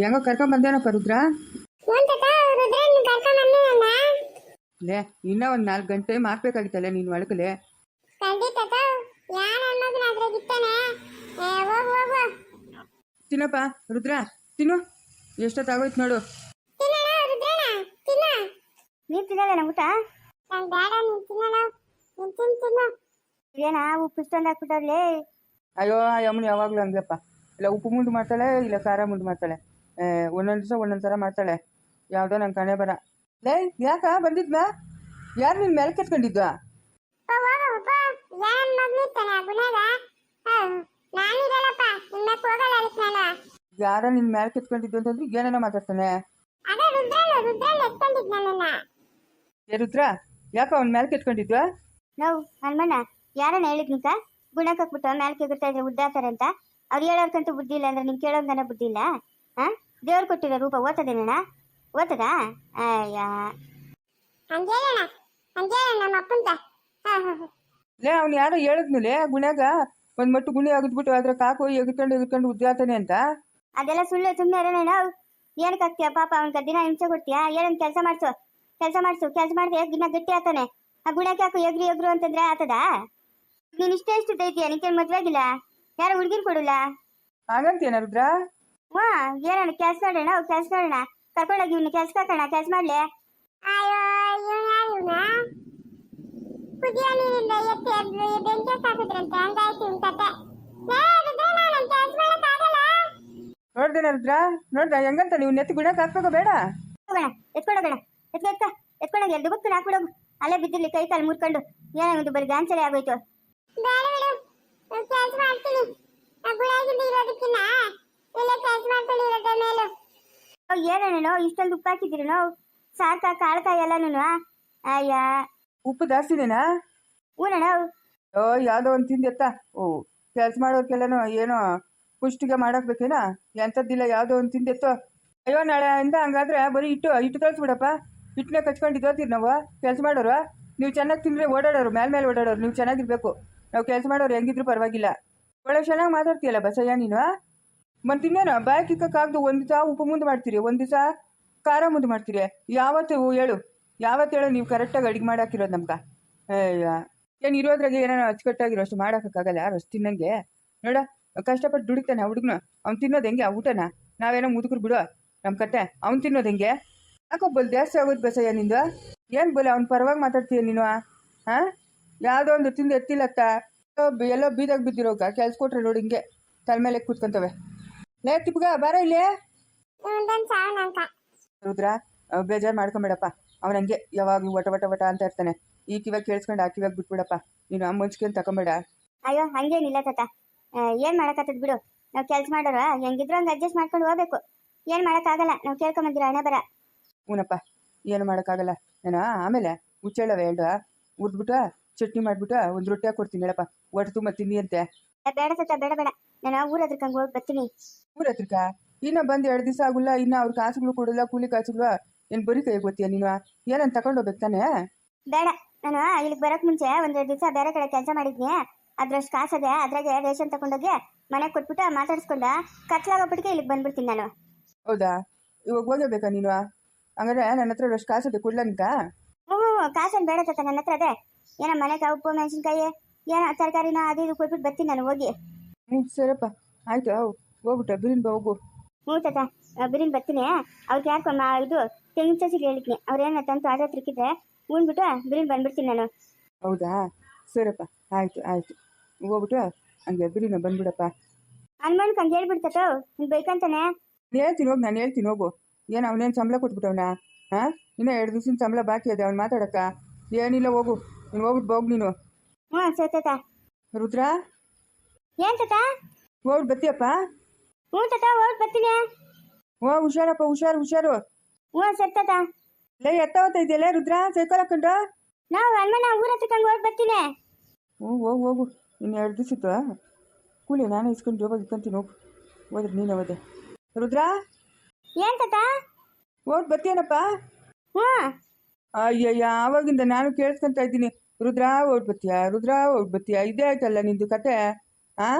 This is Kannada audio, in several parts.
ಹೆಂಗೋ ಕರ್ಕೊಂಬಂದೇನಪ್ಪ ರುದ್ರ ಲೇ ಇನ್ನೂ ಒಂದು ನಾಲ್ಕು ಗಂಟೆ ನೀನು ಒಳಗಲೆ? ಏ ಹೋಗು ಹೋಗು. ತಿನ್ನಪ್ಪ ರುದ್ರ ತಿನ್ನು. ಎಷ್ಟೊತ್ತಾಗೋಯ್ತು ನೋಡು. ನೀರು ತಿನ್ನಲ್ಲ ಊಟ? ನೀನ್ ನೀನ್ ಏನ ಉಪ್ಪು ಇಷ್ಟೊಂದು ಹಾಕ್ಬಿಟ್ಟವ್ರಲೇ ಅಯ್ಯೋ ಯಮ್ಮನ ಯಾವಾಗಲೂ ಹಂಗಪ್ಪ. ಇಲ್ಲ ಉಪ್ಪು ಮುಂಡು ಮಾಡ್ತಾಳೆ ಇಲ್ಲ ಖಾರ ಮುಂಡು ಮಾಡ್ತಾಳೆ. ಒಂದೊಂದು ದಿವಸ ಒಂದೊಂದು ಥರ ಮಾಡ್ತಾಳೆ. ಯಾವುದೋ ನಂಗೆ ಕಣೆ ಬರ. ಲೇ ಯಾಕ? ಬಂದಿದ್ನಾ? ಯಾರು ನಿನ್ನ ಮೇಲೆ ನಾನು ಯಾರ ನಿನ್ ಮೇಲೆ ಕೆತ್ಕೊಂಡಿದ್ದು ಅಂತಂದ್ರೆ ಏನೇನೋ ಮಾತಾಡ್ತಾನೆ. ರುದ್ರ ಯಾಕ ಅವ್ನ ಮೇಲೆ ಕೆತ್ಕೊಂಡಿದ್ವಾ? ನಾವು ಹನುಮಣ್ಣ ಯಾರನ್ನ ಹೇಳಿದ್ನಿಕ ಗುಣಕ್ಕೆ ಹಾಕ್ಬಿಟ್ಟು ಮೇಲೆ ಕೆಗುತ್ತಾ ಇದ್ರೆ ಉದ್ದಾತಾರೆ ಅಂತ. ಅವ್ರು ಹೇಳೋರ್ಕಂತೂ ಬುದ್ಧಿ ಇಲ್ಲ ಅಂದ್ರೆ ನಿಂಗೆ ಕೇಳೋಂಗನ ಬುದ್ಧಿ ಇಲ್ಲ? ಹಾ? ದೇವ್ರು ಕೊಟ್ಟಿರೋ ರೂಪ ಓದ್ತದೇನಣ್ಣ ಓದ್ತದಾ ಅಯ್ಯ. ಹಂಗೇಳಣ ನಮ್ಮ ಅಪ್ಪಂತ. ಹಾ ಹಾ ಹಾ. ಲೇ ಅವ್ನು ಯಾರೋ ಹೇಳಿದ್ಮೇಲೆ ಗುಣ್ಯಾಗ ಒಂದ್ ಮಟ್ಟು ಗುಣಿ ಅಗದ್ಬಿಟ್ಟು ಅದ್ರ ಕಾಕು ಎಗ್ಕೊಂಡು ಎಗ್ಕೊಂಡು ಉದ್ದಾತಾನೆ ಅಂತ. ಅದೆಲ್ಲ ಸುಳ್ಳು ಸುಮ್ಮನೆ ಇರೋಣ ಏನ್ ಏನಕ್ಕೆ ಪಾಪ ಅವ್ನಿಗೆ ದಿನ ಹಿಂಸೆ ಕೊಡ್ತೀಯಾ? ಏನೊಂದು ಕೆಲಸ ಮಾಡಿಸು ಕೆಲಸ ಮಾಡಿಸು ಕೆಲಸ ಮಾಡಿದ್ರೆ ದಿನ ಗಟ್ಟಿ ಆತಾನೆ. ಆ ಗುಣಕ್ಕೆ ಹಾಕು ಎಗ್ರಿ ಎಗ್ರು ಅಂತಂದ್ರೆ ಆತದ? ನೀನು ಇಷ್ಟ ಇಷ್ಟ ನಿಂಗೆ ಮದ್ವೆ ಆಗಿಲ್ಲ? ಯಾರು ಹುಡುಗಿನ ಕೊಡಲ್ಲ? ಹಾಗಂತೇನ ರುದ್ರ ವಾ ಏನಣ್ಣ ಕೆಲಸ ನೋಡೋಣ ಕೆಲಸ ನೋಡೋಣ ಕರ್ಕೊಂಡೋಗಿ ಇವ್ನ ಕೆಲಸ ಕರ್ಕೋಣ ಕೆಲಸ ಮಾಡ್ಲೆ? ಅಯ್ಯೋ ಇವ್ನು ಯಾರು ಇವ್ನ? ಕುದಿಯೋ ನೀರಿಂದ ಎತ್ತಿ ಅದ್ರ ಬೆಂಕಿ ಹಾಕಿದ್ರಂತೆ ಹಂಗಾಯ್ತು ಇವ್ನ ಕತೆ. ನೋಡ್ದೇನ ರುದ್ರ ನೋಡ್ದ ಹೆಂಗಂತ ನೀವು ನೆತ್ತಿ ಗುಣಕ್ಕೆ ಹಾಕ್ಬೇಕು ಬೇಡ. ಹೋಗೋಣ ಎತ್ಕೊಂಡೋಗೋಣ ಎತ್ಕ ಎತ್ಕ ಎತ್ಕೊಂಡೋಗಿ ಬುಕ್ ಹಾಕ್ಬಿಡೋಗು ಅಲ್ಲೇ ಬಿದ್ದಿರ್ಲಿ ಕೈ ಕಾಲು ಮುರ್ಕೊಂಡು. ಏನಾಗುತ್ತೆ ಬರೀ ಗಾಂಚಲಿ ಆಗೋಯ್ತು. ಬೇಡ ಬಿಡು ಕೆಲ್ಸ ಮಾಡ್ತೀನಿ ಆ ಗುಳಾಗಿಂದ ಇರೋದಕ್ಕಿನ್ನ ಇಲ್ಲೇ ಕೆಲ್ಸ ಮಾಡ್ಕೊಂಡು ಇರೋದ ಮೇಲು ಅವ್ ಏನಣ್ಣ ಇಷ್ಟೊಂದು ಉಪ್ಪು ಹಾಕಿದ್ದೀರಿ ನಾವು ಸಾಕ ಕಾಳ್ಕಾಯಿ ಎಲ್ಲನೂ ಅಯ್ಯ. ಉಪ್ಪು ಜಾಸ್ತಿನೇನಾ ಊನಣ್ಣ ಓ ಯಾವುದೋ ಒಂದು ತಿಂದೆತ್ತ ಓ ಕೆಲಸ ಮಾಡೋರ್ಗೆಲ್ಲನೋ ಏನೋ ಪುಷ್ಟಿಗೆ ಮಾಡಾಕ್ಬೇಕೇನೋ? ಎಂಥದ್ದಿಲ್ಲ ಯಾವುದೋ ಒಂದು ತಿಂದೆತ್ತೋ ಅಯ್ಯೋ ನಾಳೆ ಇಂದ ಹಂಗಾದ್ರೆ ಬರೀ ಇಟ್ಟು ಇಟ್ಟು ಕಳಿಸ್ಬಿಡಪ್ಪ ಹಿಟ್ಟನ್ನ ಕಚ್ಕೊಂಡು ಇದ್ದೋತೀರಿ ನಾವು ಕೆಲಸ ಮಾಡೋರು. ನೀವು ಚೆನ್ನಾಗಿ ತಿಂದರೆ ಓಡಾಡೋರು ಮೇಲೆ ಮೇಲೆ ಓಡಾಡೋರು. ನೀವು ಚೆನ್ನಾಗಿರ್ಬೇಕು. ನಾವು ಕೆಲಸ ಮಾಡೋರು ಹೆಂಗಿದ್ರು ಪರವಾಗಿಲ್ಲ. ಒಳ್ಳೆ ಚೆನ್ನಾಗಿ ಮಾತಾಡ್ತೀಯಲ್ಲ ಬಸಯ್ಯ ನೀನು ಮತ್ತೆ ಇನ್ನೇನು ಬಾಯಿ ಕಿಕ್ಕಕ್ಕಾಗ್ದು ಒಂದು ದಿವಸ ಉಪ್ಪು ಮುಂದೆ ಮಾಡ್ತೀರಿ, ಒಂದು ದಿವಸ ಖಾರ ಮುಂದೆ ಮಾಡ್ತೀರಿ. ಯಾವತ್ತು ಹೇಳು ಯಾವತ್ತು ಹೇಳು ನೀವು ಕರೆಕ್ಟಾಗಿ ಅಡುಗೆ ಮಾಡಾಕಿರೋದು ನಮ್ಗೆ. ಏನು ಇರೋದ್ರಾಗೆ ಏನಾರ ಅಚ್ಚುಕಟ್ಟಾಗಿರೋ ಅಷ್ಟು ಮಾಡೋಕ್ಕಾಗಲ್ಲ ಅಷ್ಟು ತಿನ್ನಂಗೆ. ನೋಡ, ಕಷ್ಟಪಟ್ಟು ದುಡಿತಾನೆ ಆ ಹುಡುಗನು. ಅವ್ನು ತಿನ್ನೋದು ಹೆಂಗೆ ಆ ಊಟನ? ನಾವೇನೋ ಮುದುಕರು ಬಿಡು ನಮ್ಮ ಕತೆ. ಅವ್ನು ತಿನ್ನೋದು ಹೆಂಗೆ? ಯಾಕೋ ಬಲ್ ಜಾಸ್ತಿ ಆಗೋದು ಬಸಯ್ಯ ನಿಂದು? ಏನು ಬೋಲೆ, ಅವ್ನ ಪರವಾಗಿ ಮಾತಾಡ್ತೀಯ ನೀನು ಹಾಂ? ಯಾವುದೋ ಒಂದು ತಿಂದು ಎತ್ತಿಲ್ಲತ್ತ? ಎಲ್ಲೋ ಬೀದಾಗ ಬಿದ್ದಿರೋಗ, ಕೆಲ್ಸ ಕೊಟ್ರೆ ನೋಡಿ ಹಿಂಗೆ ತಲೆ ಮೇಲೆ ಕೂತ್ಕೊಂತವೆ. ಲೇ ಟಿಪ್ಗ ಬಾರ ಇಲ್ಲಿ. ರುದ್ರ ಬೇಜಾರು ಮಾಡ್ಕೊಂಬೇಡಪ್ಪ. ಅವನ ಹಂಗೆ ಯಾವಾಗಲೂ ವಟ ವಟ ವಟ ಅಂತ ಇರ್ತಾನೆ. ಈ ಕಿವಾಗ ಕೇಳಿಸ್ಕೊಂಡು ಆ ಕಿವಾಗ ಬಿಟ್ಬಿಡಪ್ಪ. ನೀನು ಆ ಮುಂಚೆ ತಕೊಂಬೇಡ. ಅಯ್ಯೋ ಹಂಗೇನಿಲ್ಲ ತಾತ. ಆ, ಏನ್ ಮಾಡಕತ್ತದ ಬಿಡು. ನಾವು ಕೆಲ್ಸ ಮಾಡೋರ ಹೆಂಗಿದ್ರು ಹಂಗೆ ಅಡ್ಜಸ್ಟ್ ಮಾಡ್ಕೊಂಡು ಹೋಗ್ಬೇಕು. ಏನ್ ಮಾಡಕ್ಕಾಗಲ್ಲ. ನಾವು ಕೇಳ್ಕೊಂಬಂದಿರ ಹಣೆ ಬರ. ಹ್ಞೂನಪ್ಪ ಏನು ಮಾಡೋಕ್ಕಾಗಲ್ಲ. ನಾನು ಆಮೇಲೆ ಮುಚ್ಚೇಳವೆ ಹೇಳ್ದು? ಉರ್ದ್ಬಿಟ್ಟು ಚಟ್ನಿ ಮಾಡಿಬಿಟ್ಟು ಒಂದ್ ರೊಟ್ಟಿ ಕೊಡ್ತೀನಿ ಹೇಳಪ್ಪ. ಒಟ್ಟು ತುಂಬ ತಿನ್ನಿ ಅಂತೆ. ಬೇಡ ತಾತ ಬೇಡ ಬೇಡ. ನಾನು ಊರ ಹತ್ರಕ್ಕಂಗೆ ಹೋಗಿ ಬರ್ತೀನಿ. ಊರ ಹತ್ರಕ್ಕ? ಇನ್ನ ಬಂದು ಎರಡು ದಿವಸ ಆಗುಲ್ಲ ಇನ್ನ ಅವ್ರ ಕಾಸುಗಳು ಕೊಡಲ್ಲ ಕೂಲಿ ಕಾಸುಲ್ವಾ ಏನು ಬರೀ ಕೈ ಗೊತ್ತೀಯ ನೀನು? ಏನಂತ ತಗೊಂಡೋಗ್ಬೇಕು ತಾನೇ? ಬೇಡ ನಾನು ಇಲ್ಲಿಗೆ ಬರಕ್ ಮುಂಚೆ ಒಂದೆರಡು ದಿವಸ ಬೇರೆ ಕಡೆ ಕೆಲಸ ಮಾಡಿದ್ನಿ. ಅದ್ರಷ್ಟು ಕಾಸದೆ ಅದ್ರಾಗೆ ರೇಷನ್ ತಗೊಂಡೋಗಿ ಮನೆಗೆ ಕೊಟ್ಬಿಟ್ಟು ಮಾತಾಡ್ಸ್ಕೊಂಡ ಕತ್ಲಾಗೋಗ್ಬಿಟ್ಟಿಗೆ ಇಲ್ಲಿಗೆ ಬಂದ್ಬಿಡ್ತೀನಿ ನಾನು. ಹೌದಾ? ಇವಾಗ ಹೋಗಬೇಕಾ ನೀನು? ಹಂಗಾದ್ರೆ ನನ್ನ ಹತ್ರ ಅಷ್ಟು ಕಾಸದೆ ಕೊಡ್ಲಂತ ಹ್ಞೂ ಕಾಸನ್ ಬೇಡ ತಾತ ನನ್ನ ಹತ್ರ ಅದೇ. ಏನೋ ಮನೆಗೆ ಉಪ್ಪು ಮೆಣಸಿನ್ಕಾಯಿ ಏನೋ ತರಕಾರಿನ ಅದು ಇದು ಕೊಟ್ಬಿಟ್ಟು ಬರ್ತೀನಿ ನಾನು ಹೋಗಿ. ಹ್ಞೂ ಸರಪ್ಪ ಆಯಿತು ಹೋಗ್ಬಿಟ್ಟು ಬಿರಿನ್ ಬಾ ಹೋಗು. ಹ್ಞೂ ತಾತ ಬಿರಿನ್ ಬರ್ತೀನಿ. ಅವ್ರಿಗೆ ಯಾಕೋ ಮಾ ಇದು ತೆಂಗಿನ ಸಸಿಗೆ ಹೇಳಿದ್ನಿ. ಅವ್ರೇನ ತಂತು ಆಟ ತಿರ್ಕಿದ್ರೆ ಉಣ್ಬಿಟ್ಟು ಬಿರಿನ್ ಬಂದ್ಬಿಡ್ತೀನಿ ನಾನು. ಹೌದಾ? ಸರಪ್ಪ ಆಯಿತು ಆಯಿತು. ಹೋಗ್ಬಿಟ್ಟು ಹಂಗೆ ಬಿರಿನ ಬಂದ್ಬಿಡಪ್ಪ. ಹನುಮಾನ್ಕ್ ಹಂಗೆ ಹೇಳ್ಬಿಡ್ತಾತ ನೀನು ಬೇಕಂತಾನೆ. ಹೇಳ್ತೀನಿ ಹೋಗಿ ನಾನು ಹೇಳ್ತೀನಿ ಹೋಗು. ಏನು ಅವನೇನು ಸಂಬಳ ಕೊಟ್ಬಿಟ್ಟವನ ಹಾಂ? ಇನ್ನೂ ಎರಡು ದಿವ್ಸದ ಸಂಬಳ ಬಾಕಿ ಅದೇ ಅವ್ನು ಮಾತಾಡಕ್ಕ. ಏನಿಲ್ಲ ಹೋಗು. ನೀನು ಹೋಗ್ಬಿಟ್ಟು ಹೋಗು ನೀನು. ಹ್ಞೂ ಸರಿ ತಾತ. ರುದ್ರ? ಏನು ತಾತ? ಓಡ್ ಬತ್ತಿಯಪ್ಪ ಹ್ಞೂ ತಾತ ಓಡ್ ಬರ್ತೀನಿ. ಓ ಹುಷಾರಪ್ಪ ಹುಷಾರು ಹುಷಾರು. ಹ್ಞೂ ಸರಿ ತಾತ. ಲೇ ಎತ್ತಾವತ್ತ ಇದೆಯಲ್ಲ ರುದ್ರ ಸೈಕಲ್ ಹಾಕೊಂಡು? ನಾವು ಅಣ್ಣ ಊರ ಹತ್ರಕ್ಕಂಗೆ ಹೋಗಿ ಬರ್ತೀನಿ. ಹ್ಞೂ ಹೋಗು ಹೋಗು. ಇನ್ನು ಎರಡು ದಿವಸ ಇತ್ತು ಕೂಲಿ ನಾನು ಇಸ್ಕೊಂಡು ಜೋಬಾಗಿ ಇಕ್ಕಂತೀನಿ ಹೋಗು. ಹೋದ್ರೆ ನೀನು ಹೋದೆ. ರುದ್ರ? ಏನ್ ತಾತ? ಹೋಗಿ ಬರ್ತೀಯನಪ್ಪ? ಹ್ಞೂ. ಅಯ್ಯಯ್ಯ ಆವಾಗಿಂದ ನಾನು ಕೇಳಿಸ್ಕೊಂತ ಇದ್ದೀನಿ. ರುದ್ರಾ ಓಡ್ ಬತ್ತೀಯ ರುದ್ರಾ ಓಡ್ ಬತ್ತೀಯ ಇದೇ ಆಯ್ತಲ್ಲ ನಿಂದು ಕತೆ? ಆ?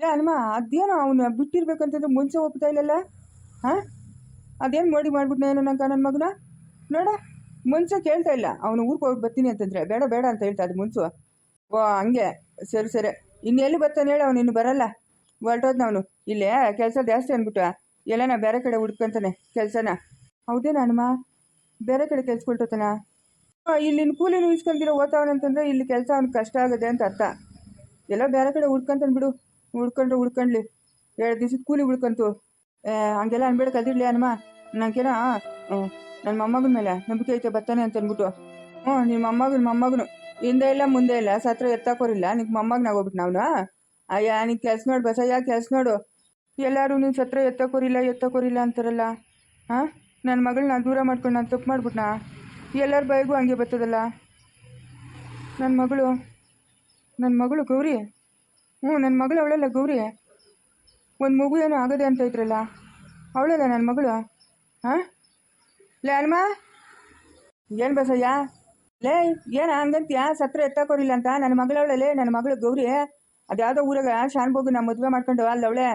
ಲೇ ಹನುಮ ಅದೇನೋ ಅವನು ಬಿಟ್ಟಿರ್ಬೇಕಂತಂದ್ರೆ ಮುಂಚೆ ಒಪ್ತಾ ಇಲ್ಲಲ್ಲ? ಹಾಂ ಅದೇನು ಮಾಡಿ ಮಾಡಿಬಿಟ್ನ ಏನು ನಂಗೆ ನನ್ನ ಮಗನ? ನೋಡ, ಮುಂಚೆ ಕೇಳ್ತಾ ಇಲ್ಲ. ಅವನು ಊರಿಗೆ ಹೋಗಿ ಬರ್ತೀನಿ ಅಂತಂದ್ರೆ, ಬೇಡ ಬೇಡ ಅಂತ ಹೇಳ್ತಾ ಅದು ಮುಂಚು. ಓ, ಹಂಗೆ. ಸರಿ ಸರಿ. ಇನ್ನೆಲ್ಲಿ ಬರ್ತಾನೆ ಹೇಳಿ ಅವನು, ಇನ್ನು ಬರಲ್ಲ. ಹೊರಟೋದ್ನ ಅವನು. ಇಲ್ಲೇ, ಕೆಲಸ ಜಾಸ್ತಿ ಅಂದ್ಬಿಟ್ಟು. ಎಲ್ಲನ ಬೇರೆ ಕಡೆ ಹುಡ್ಕೊಂತಾನೆ, ಕೆಲಸನ. ಹೌದೇನ ಹನುಮ? ಬೇರೆ ಕಡೆ ಕೆಲ್ಸ ಕೊಟ್ಟೋತಾನ ಇಲ್ಲಿನ ಕೂಲಿನ ಇಸ್ಕೊಂತಿರೋ ಓದ್ತಾವನಂತಂದ್ರೆ ಇಲ್ಲಿ ಕೆಲಸ ಅವ್ನಿಗೆ ಕಷ್ಟ ಆಗುತ್ತೆ ಅಂತ ಅರ್ಥ. ಎಲ್ಲ ಬೇರೆ ಕಡೆ ಹುಡ್ಕೊಂತಾನೆ ಬಿಡು. ಹುಡ್ಕೊಂಡ್ರೆ ಹುಡ್ಕೊಂಡ್ಲಿ ಎರಡು ದಿವ್ಸದ ಕೂಲಿ ಏ, ಹಂಗೆಲ್ಲ ಅನ್ಬೇಡ ಕಲ್ತಿರ್ಲಿ ಅನ್ಮ ನನಗೇನ ನನ್ನ ಮೊಮ್ಮಗನ ಮೇಲೆ ನಂಬಿಕೆ ಐತೆ ಬರ್ತಾನೆ ಅಂತ ಅಂದ್ಬಿಟ್ಟು ಹ್ಞೂ ನಿಮ್ಮ ಮೊಮ್ಮಗನ ಮೊಮ್ಮಗನು. ಹಿಂದೆ ಇಲ್ಲ ಮುಂದೆ ಇಲ್ಲ. ಸತ್ರ ಎತ್ತಾಕೋರಿಲ್ಲ. ನಿಂಗೆ ಮೊಮ್ಮಗನಾಗೋಗ್ಬಿಟ್ಟು ನಾವು ಅಯ್ಯ ನೀನು ಕೆಲ್ಸ ನೋಡು ಬಸಯ್ಯ ಕೆಲ್ಸ ನೋಡು. ಎಲ್ಲರೂ ನೀನು ಸತ್ರ ಎತ್ತಕೋರಿಲ್ಲ ಎತ್ತಕೋರಿಲ್ಲ ಅಂತಾರಲ್ಲ. ಹಾಂ? ನನ್ನ ಮಗಳನ್ನ ದೂರ ಮಾಡ್ಕೊಂಡು ನಾನು ತಪ್ಪು ಮಾಡ್ಬಿಟ್ನಾ? ಎಲ್ಲರ ಬಾಯಿಗೂ ಹಂಗೆ ಬರ್ತದಲ್ಲ. ನನ್ನ ಮಗಳು ನನ್ನ ಮಗಳು ಗೌರಿ. ಹ್ಞೂ ನನ್ನ ಮಗಳು ಅವಳಲ್ಲ ಗೌರಿ. ಒಂದು ಮಗು ಏನೋ ಆಗದೆ ಅಂತ ಇದ್ರಲ್ಲ, ಅವಳಲ್ಲ ನನ್ನ ಮಗಳು. ಹಾಂ? ಲೇ ಅಲ್ಮ? ಏನು ಬಸಯ್ಯ? ಲೇ, ಏನು ಹಂಗಂತೀಯ? ಸತ್ರ ಎತ್ತಾಕೋರಿಲ್ಲ ಅಂತ? ನನ್ನ ಮಗಳವಳಲ್ಲೇ ನನ್ನ ಮಗಳು ಗೌರಿ. ಅದ್ಯಾವುದೋ ಊರಾಗ ಶಾನ್ಬೋಗು ನಾನು ಮದುವೆ ಮಾಡ್ಕೊಂಡು ಅಲ್ಲವಳೆ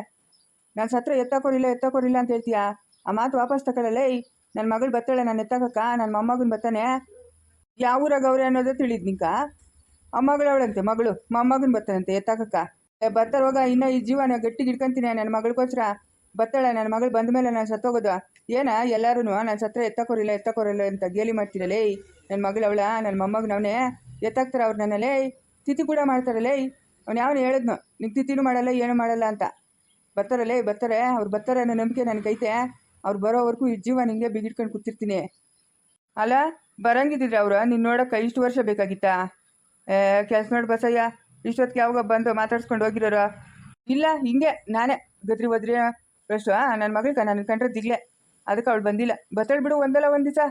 ನಾನು ಸತ್ರ ಎತ್ತಾಕೋರಿಲ್ಲ ಎತ್ತಾಕೋರಿಲ್ಲ ಅಂತ ಹೇಳ್ತೀಯ? ಆ ಮಾತು ವಾಪಸ್ ತಗೊಳ್ಳಲೇ ನನ್ನ ಮಗಳು ಬರ್ತಾಳೆ ನಾನು ಎತ್ತಾಕಕ್ಕ ನನ್ನ ಮೊಮ್ಮಗನ ಬರ್ತಾನೆ ಯಾವ ಊರಾಗ ಅವ್ರೆ ಅನ್ನೋದೇ ತಿಳಿದ್ ನಿಂಕ? ಆ ಮಗಳವಳಂತೆ ಮಗಳು. ಮಗನ್ ಬರ್ತಾನಂತೆ, ಎತ್ತಾಕಕ್ಕ. ಬರ್ತಾರ ಹೋಗ, ಇನ್ನ ಈ ಜೀವನ ಗಟ್ಟಿ ಗಿಡ್ಕಂತೀನಿ ನನ್ನ ಮಗಳಿಗೋಸ್ಕರ. ಬರ್ತಾಳೆ ನನ್ನ ಮಗಳು ಬಂದ ಮೇಲೆ ನಾನು ಸತ್ತೋಗೋದು. ಏನ ಎಲ್ಲರೂ ನಾನು ಸತ್ರ ಎತ್ತಕೋರಿಲ್ಲ ಎತ್ತಕೋರಿಲ್ಲ ಅಂತ ಗೇಲಿ ಮಾಡ್ತೀರಲ್ಲೇ ನನ್ನ ಮಗಳು ಅವಳ ನನ್ನ ಮೊಮ್ಮಗನವನೇ ಎತ್ತಾಕ್ತಾರೆ ಅವ್ರು ನನ್ನಲ್ಲೇ ತಿಥಿ ಕೂಡ ಮಾಡ್ತಾರಲ್ಲೇ ಅವ್ನು ಯಾವನು ಹೇಳಿದ್ನು, ನಿಂಗೆ ತಿಥಿನೂ ಮಾಡಲ್ಲ, ಏನು ಮಾಡಲ್ಲ ಅಂತ. ಬರ್ತಾರಲ್ಲೇ ಬರ್ತಾರೆ. ಅವ್ರು ಬರ್ತಾರೆ ಅನ್ನೋ ನಂಬಿಕೆ ನನಗೈತೆ ಅವ್ರು ಬರೋವರೆಗೂ ಈ ಜೀವ ನಿಂಗೆ ಬಿಗಿಟ್ಕೊಂಡು ಕೂತಿರ್ತೀನಿ. ಅಲ್ಲ ಬರಂಗಿದ್ದಿದ್ರೆ ಅವರು, ನೀನು ನೋಡಕ್ಕೆ ಇಷ್ಟು ವರ್ಷ ಬೇಕಾಗಿತ್ತಾ? ಕೆಲ್ಸ ನೋಡಿ ಬಸಯ್ಯ. ಇಷ್ಟೊತ್ತಿಗೆ ಯಾವಾಗ ಬಂದು ಮಾತಾಡ್ಸ್ಕೊಂಡು ಹೋಗಿರೋರು? ಇಲ್ಲ, ಹಿಂಗೆ, ನಾನೇ. ಗದ್ರಿ ಒದ್ರಿ ಪ್ರಶ್ತು ನನ್ನ ಮಗಳಿಗೆ ನನ್ನ ಕಂಡ್ರೆ ದಿಗ್ಲೆ ಅದಕ್ಕೆ ಅವಳು ಬಂದಿಲ್ಲ. ಬತ್ತಾಳು ಬಿಡು, ಒಂದಲ್ಲ ಒಂದು ದಿವಸ.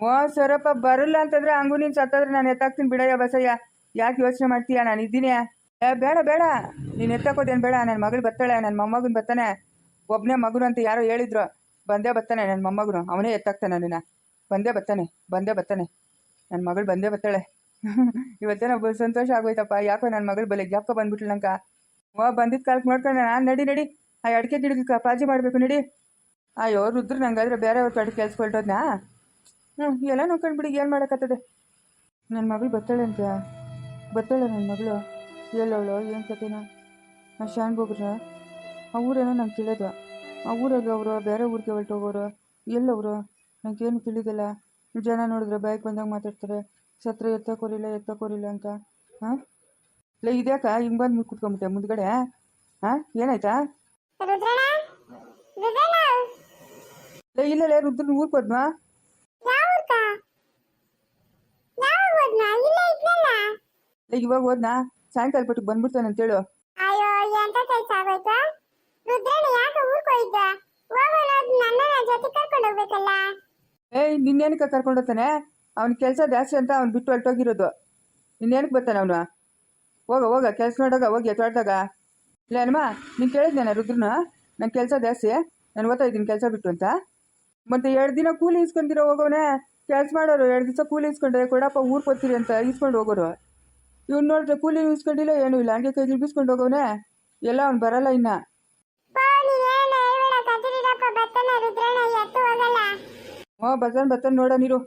ಓ, ಸರಪ್ಪ, ಬರಲ್ಲ ಅಂತಂದ್ರೆ ಹಂಗು ನೀನ್ ಸತ್ತಾದ್ರೆ ನಾನು ಎತ್ತಾಕ್ತೀನಿ ಬಿಡಯ್ಯ ಬಸಯ್ಯ. ಯಾಕೆ ಯೋಚನೆ ಮಾಡ್ತೀಯ? ನಾನು ಇದ್ದೀನಿ. ಬೇಡ ಬೇಡ. ನೀನು ಎತ್ತಾಕೋದೇನು ಬೇಡ. ನನ್ನ ಮಗಳು ಬರ್ತಾಳೆ ನನ್ನ ಮೊಮ್ಮಗನ ಬರ್ತಾನೆ ಒಬ್ಬನೇ ಮಗನು ಅಂತ ಯಾರೋ ಹೇಳಿದ್ರು. ಬಂದೇ ಬರ್ತಾನೆ ನನ್ನ ಮೊಮ್ಮಗನು. ಅವನೇ ಎತ್ತಾಕ್ತಾನೆ ನನ್ನ ಬಂದೇ ಬರ್ತಾನೆ ಬಂದೇ ಬರ್ತಾನೆ ನನ್ನ ಮಗಳು ಬಂದೇ ಬರ್ತಾಳೆ ಇವತ್ತೇನೋ ಬ- ಸಂತೋಷ ಆಗೋಯ್ತಪ್ಪ. ಯಾಕೋ ನನ್ನ ಮಗಳು ಬಲೆ ಜ್ಞಾಪಕ ಬಂದ್ಬಿಟ್ಲು ನಂಕ ಓ ಬಂದಿದ್ದ ಕಾಲಕ್ಕೆ ನೋಡ್ಕೊಂಡು. ನಾನು ನಡಿ ನಡಿ. ಆ ಅಡಿಕೆ ಗಿಡಕ್ಕೆ ಪಾಜಿ ಮಾಡಬೇಕು, ನಡಿ. ಅಯ್ಯೋ, ರುದ್ರ ನಂಗಾದ್ರೆ ಬೇರೆಯವ್ರ ಕಡೆ ಕೆಲ್ಸ ಹೊರಟೋದ್ನಾ? ಹ್ಞೂ ಎಲ್ಲ ನೋಡ್ಕೊಂಡ್ಬಿಡಿ ಏನು ಮಾಡೋಕ್ಕತ್ತದೆ ನನ್ನ ಮಗಳು ಬರ್ತಾಳೆ ಅಂತ ಬರ್ತಾಳೆ ನನ್ನ ಮಗಳು. ಎಲ್ಲವಳು ಏನು ಕತೆನೋ. ಆ ಶಾನ್ ಬೋಗ್ರ ಆ ಊರೇನೋ ನಂಗೆ ತಿಳಿಯೋದು ಆ ಊರಾಗ ಅವರು, ಬೇರೆ ಊರಿಗೆ ಹೊರಟೋಗೋರು. ಎಲ್ಲವರು ನಂಗೇನು ತಿಳಿದಿಲ್ಲ. ಜನ ನೋಡಿದ್ರೆ ಬೈಕ್ ಬಂದಾಗ ಮಾತಾಡ್ತಾರೆ. ಸತ್ರ ಎತ್ತಕೋರಿಲ್ಲ ಎತ್ತಕೋರಿಲ್ಲ ಅಂತ ಹಾಂ? ಇಲ್ಲ ಇದ್ಯಾಕ? ಹಿಂಗೆ ಬಂದು ಕುತ್ಕೊಂಬಿಟ್ಟೆ ಮುಂದ್ಗಡೆ ಹಾಂ? ಏನಾಯ್ತಾ? ರುದ್ರಣ್ಣ? ಇಲ್ಲ ಇಲ್ಲ ರುದ್ರನ್ ಊರಿಗೆ ಇಲ್ಲ ಇವಾಗ ಹೋದ್ನಾ? ಸಾಯಂಕಾಲ ಪಟ್ಟಿಗೆ ಬಂದ್ಬಿಡ್ತಾನೆ ಅಂತೇಳು ಅಯ್ಯೋ ಎಂತ ಕೆಲ್ಸ ಆಗೋಯ್ತು? ರುದ್ರಣ್ಣ ಯಾಕೆ ಊರ್ಕ್ ಹೋಯ್ತ ಹೋಗೋಣ ನನ್ನ ಜೊತೆ ಕರ್ಕೊಂಡು ಹೋಗ್ಬೇಕಲ್ಲ? ಏಯ್ ನಿನ್ನೇನಕ್ಕೆ ಕರ್ಕೊಂಡು ಹೋಗ್ತಾನೆ? ಅವ್ನ ಕೆಲಸ ಜಾಸ್ತಿ ಅಂತ ಅವ್ನು ಬಿಟ್ಟು ಹೊರಟೋಗಿರೋದು. ಇನ್ನೇನಕ್ಕೆ ಬರ್ತಾನೆ ಅವನು? ಹೋಗ ಹೋಗ ಕೆಲಸ ನೋಡೋಗ ಹೋಗಿ ತೋಟದಾಗ ಇಲ್ಲ ಏನಮ್ಮ ನೀನು ಕೇಳಿದ್ನೇನ ರುದ್ರನ? ನನ್ನ ಕೆಲಸ ಜಾಸ್ತಿ ನಾನು ಓದ್ತಾ ಇದ್ದೀನಿ ಕೆಲಸ ಬಿಟ್ಟು ಅಂತ. ಮತ್ತೆ ಎರಡು ದಿನ ಕೂಲಿ ಇಸ್ಕೊಂತಿರೋ ಹೋಗೋನೆ ಕೆಲಸ ಮಾಡೋರು ಎರಡು ದಿವಸ ಕೂಲಿ ಇಸ್ಕೊಂಡ್ರೆ ಕೊಡಪ್ಪ ಊರು ಕೊಡ್ತೀರಿ ಅಂತ ಇಸ್ಕೊಂಡು ಹೋಗೋರು. ಇವ್ನು ನೋಡಿದ್ರೆ ಕೂಲಿ ಇಸ್ಕೊಂಡಿಲ್ಲ ಏನೂ ಇಲ್ಲ. ಹಂಗೆ ಕೈ ಬೀಸ್ಕೊಂಡು ಹೋಗೋನೆ ಎಲ್ಲ ಅವ್ನು ಬರಲ್ಲ ಇನ್ನ. ಹ್ಞೂ ಬರ್ತಾನೆ ಬರ್ತಾನೆ ನೋಡ ನೀರು.